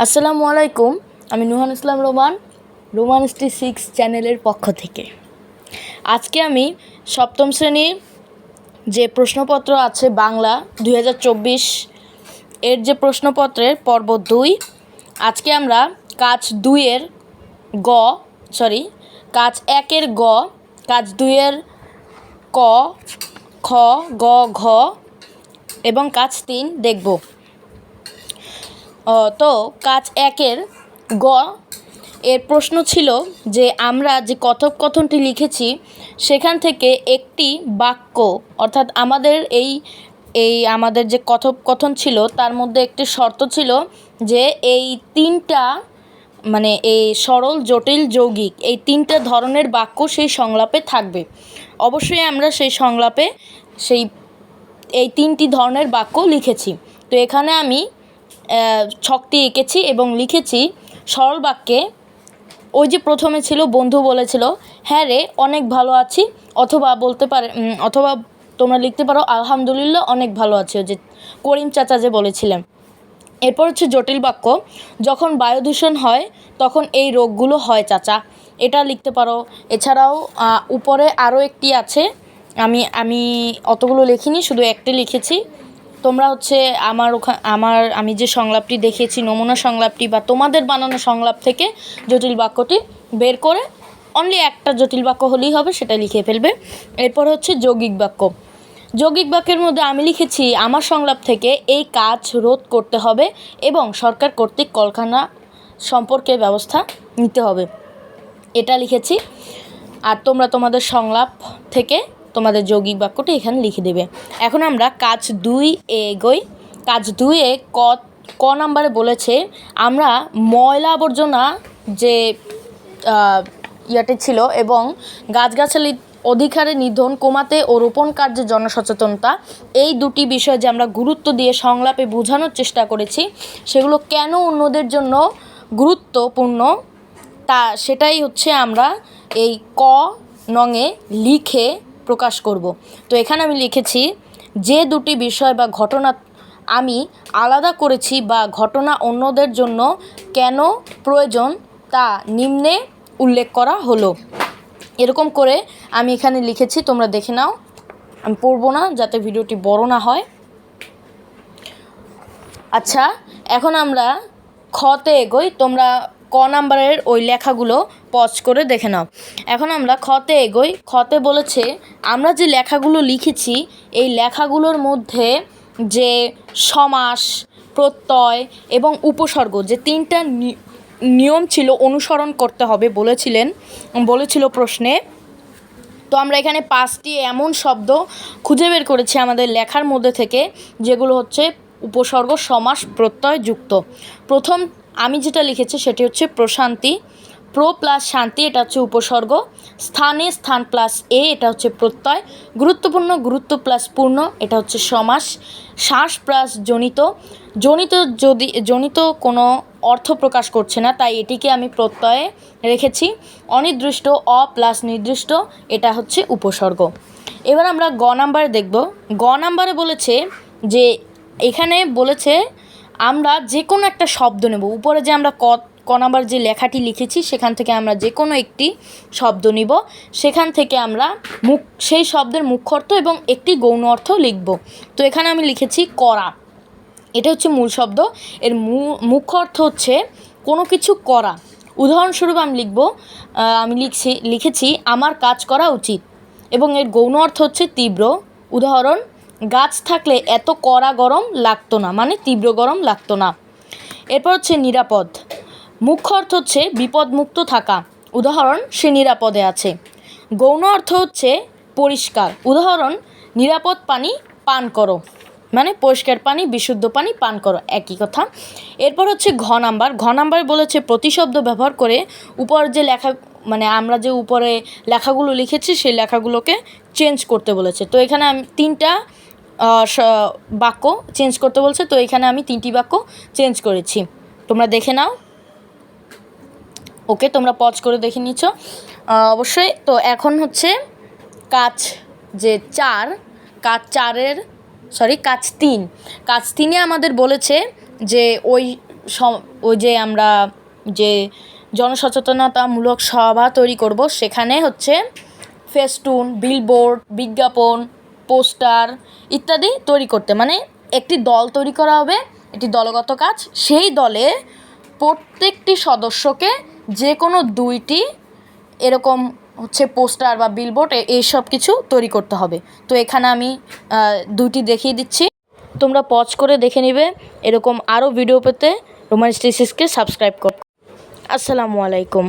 আসসালামু আলাইকুম, আমি নুহান ইসলাম রোমান রোমান স্টি সিক্স চ্যানেলের পক্ষ থেকে। আজকে আমি সপ্তম শ্রেণির যে প্রশ্নপত্র আছে বাংলা দুই হাজার চব্বিশ এর যে প্রশ্নপত্রের পর্ব দুই, আজকে আমরা কাজ দুইয়ের গ সরি কাজ একের গ, কাজ দুইয়ের ক, খ, গ, ঘ এবং কাজ তিন দেখব। তো কাজ একের গ। এর প্রশ্ন ছিল যে আমরা যে কথোপকথনটি লিখেছি, সেখান থেকে একটি বাক্য, অর্থাৎ আমাদের এই এই আমাদের যে কথোপকথন ছিল, তার মধ্যে একটি শর্ত ছিল যে এই তিনটা মানে এই সরল, জটিল, যৌগিক, এই তিনটা ধরনের বাক্য সেই সংলাপে থাকবে। অবশ্যই আমরা সেই সংলাপে সেই, এই তিনটি ধরনের বাক্য লিখেছি। তো এখানে আমি ছকটি এঁকেছি এবং লিখেছি সরল বাক্যে, ওই যে প্রথমে ছিল, বন্ধু বলেছিল হ্যাঁ রে, অনেক ভালো আছি, অথবা বলতে পারে অথবা তোমরা লিখতে পারো, আলহামদুলিল্লাহ, অনেক ভালো আছি, ওই যে করিম চাচা যে বলেছিলেন। এরপর হচ্ছে জটিল বাক্য, যখন বায়ু দূষণ হয়, তখন এই রোগগুলো হয়, চাচা। এটা লিখতে পারো। এছাড়াও উপরে আরও একটি আছে, আমি আমি অতগুলো লিখিনি, শুধু একটি লিখেছি। তোমরা হচ্ছে আমার ওখান আমার, আমি যে সংলাপটি দেখিয়েছি, নমুনা সংলাপটি বা তোমাদের বানানো সংলাপ থেকে জটিল বাক্যটি বের করে অনলি একটা জটিল বাক্য হলেই হবে, সেটা লিখে ফেলবে। এরপর হচ্ছে যৌগিক বাক্য। যৌগিক বাক্যের মধ্যে আমি লিখেছি, আমার সংলাপ থেকে এই কাজ রোধ করতে হবে এবং সরকার কর্তৃক কলকারখানা সম্পর্কে ব্যবস্থা নিতে হবে। এটা লিখেছি। আর তোমরা তোমাদের সংলাপ থেকে তোমাদের যৌগিক বাক্যটি এখানে লিখে দেবে। এখন আমরা কাজ দুই এ এগোই। কাজ দুইয়ে ক ক নাম্বারে বলেছে, আমরা ময়লা আবর্জনা যে ইয়াটি ছিল এবং গাছগাছালি অধিকারে নিধন, কমাতে ও রোপণ কার্যে জনসচেতনতা, এই দুটি বিষয় যে আমরা গুরুত্ব দিয়ে সংলাপে বোঝানোর চেষ্টা করেছি, সেগুলো কেন অন্যদের জন্য গুরুত্বপূর্ণ? তা সেটাই হচ্ছে আমরা এই ক নঙে লিখে প্রকাশ করব। তো এখানে আমি লিখেছি, যে দুটি বিষয় বা ঘটনা আমি আলাদা করেছি বা ঘটনা অন্যদের জন্য কেন প্রয়োজন তা নিম্নে উল্লেখ করা হলো। এরকম করে আমি এখানে লিখেছি, তোমরা দেখে নাও। আমি পড়ব না, যাতে ভিডিওটি বড় না হয়। আচ্ছা এখন আমরা খতে এগোই। তোমরা ক নাম্বারের ওই লেখাগুলো পজ করে দেখে নাও। এখন আমরা খতে এগোই। খতে বলেছে, আমরা যে লেখাগুলো লিখেছি, এই লেখাগুলোর মধ্যে যে সমাস, প্রত্যয় এবং উপসর্গ যে তিনটা নিয়ম ছিল অনুসরণ করতে হবে বলেছিলেন, বলেছিল প্রশ্নে। তো আমরা এখানে পাঁচটি এমন শব্দ খুঁজে বের করেছি আমাদের লেখার মধ্যে থেকে, যেগুলো হচ্ছে উপসর্গ, সমাস, প্রত্যয় যুক্ত। প্রথম আমি যেটা লিখেছি সেটি হচ্ছে প্রশান্তি, প্রো প্লাস শান্তি, এটা হচ্ছে উপসর্গ। স্থানে স্থান প্লাস এ, এটা হচ্ছে প্রত্যয়। গুরুত্বপূর্ণ, গুরুত্ব প্লাস পূর্ণ, এটা হচ্ছে সমাস। শ্বাস প্লাস জনিত। জনিত যদি, জনিত কোনো অর্থ প্রকাশ করছে না, তাই এটিকে আমি প্রত্যয়ে রেখেছি। অনির্দিষ্ট, অ প্লাস নির্দিষ্ট, এটা হচ্ছে উপসর্গ। এবার আমরা গ নাম্বার দেখব। গ নাম্বারে বলেছে যে, এখানে বলেছে আমরা যে কোনো একটা শব্দ নেব। উপরে যে আমরা ক ক নাম্বার যে লেখাটি লিখেছি, সেখান থেকে আমরা যে কোনো একটি শব্দ নিব। সেখান থেকে আমরা মুখ, সেই শব্দের মুখ্য অর্থ এবং একটি গৌণ অর্থ লিখব। তো এখানে আমি লিখেছি করা। এটা হচ্ছে মূল শব্দ। এর মু- মুখ্য অর্থ হচ্ছে কোনো কিছু করা। উদাহরণস্বরূপ আমি লিখব আমি লিখছি, লিখেছি, আমার কাজ করা উচিত এবং এর গৌণ অর্থ হচ্ছে তীব্র। উদাহরণ গাছ থাকলে এত কড়া গরম লাগতো না মানে তীব্র গরম লাগতো না। এরপর হচ্ছে নিরাপদ। মুখ্য অর্থ হচ্ছে বিপদমুক্ত থাকা। উদাহরণ, সে নিরাপদে আছে। গৌণ অর্থ হচ্ছে পরিষ্কার। উদাহরণ, নিরাপদ পানি পান করো। মানে পরিষ্কার পানি, বিশুদ্ধ পানি পান করো। একই কথা। এরপর হচ্ছে ঘ নাম্বার। ঘ নাম্বার বলেছে প্রতিশব্দ ব্যবহার করে উপর যে লেখা মানে আমরা যে উপরে লেখাগুলো লিখেছি, সেই লেখাগুলোকে চেঞ্জ করতে বলেছে। তো এখানে আমি তিনটা বাক্য চেঞ্জ করতে বলছে, তো এখানে আমি তিনটি বাক্য চেঞ্জ করেছি। তোমরা দেখে নাও। ওকে, তোমরা পজ করে দেখে নিচ্ছ। অবশ্যই, তো এখন হচ্ছে কাজ যে চার, কাজ চারের সরি কাজ তিন। কাজ তিনে আমাদের বলেছে যে ওই ওই যে আমরা যে জনসচেতনতামূলক সভা তৈরি করব, সেখানে হচ্ছে ফেস্টুন বিলবোর্ড বিজ্ঞাপন পোস্টার ইত্যাদি তৈরি করতে। মানে একটি দল তৈরি করা হবে, একটি দলগত কাজ। সেই দলে প্রত্যেকটি সদস্যকে যে কোনো দুইটি এরকম হচ্ছে পোস্টার বা বিলবোর্ড এইসব কিছু তৈরি করতে হবে। তো এখানে আমি দুইটি দেখিয়ে দিচ্ছি। তোমরা পজ করে দেখে নিবে এরকম আরও ভিডিও পেতে। রোমান স্টেসিসকে সাবস্ক্রাইব কর। আসসালামু আলাইকুম।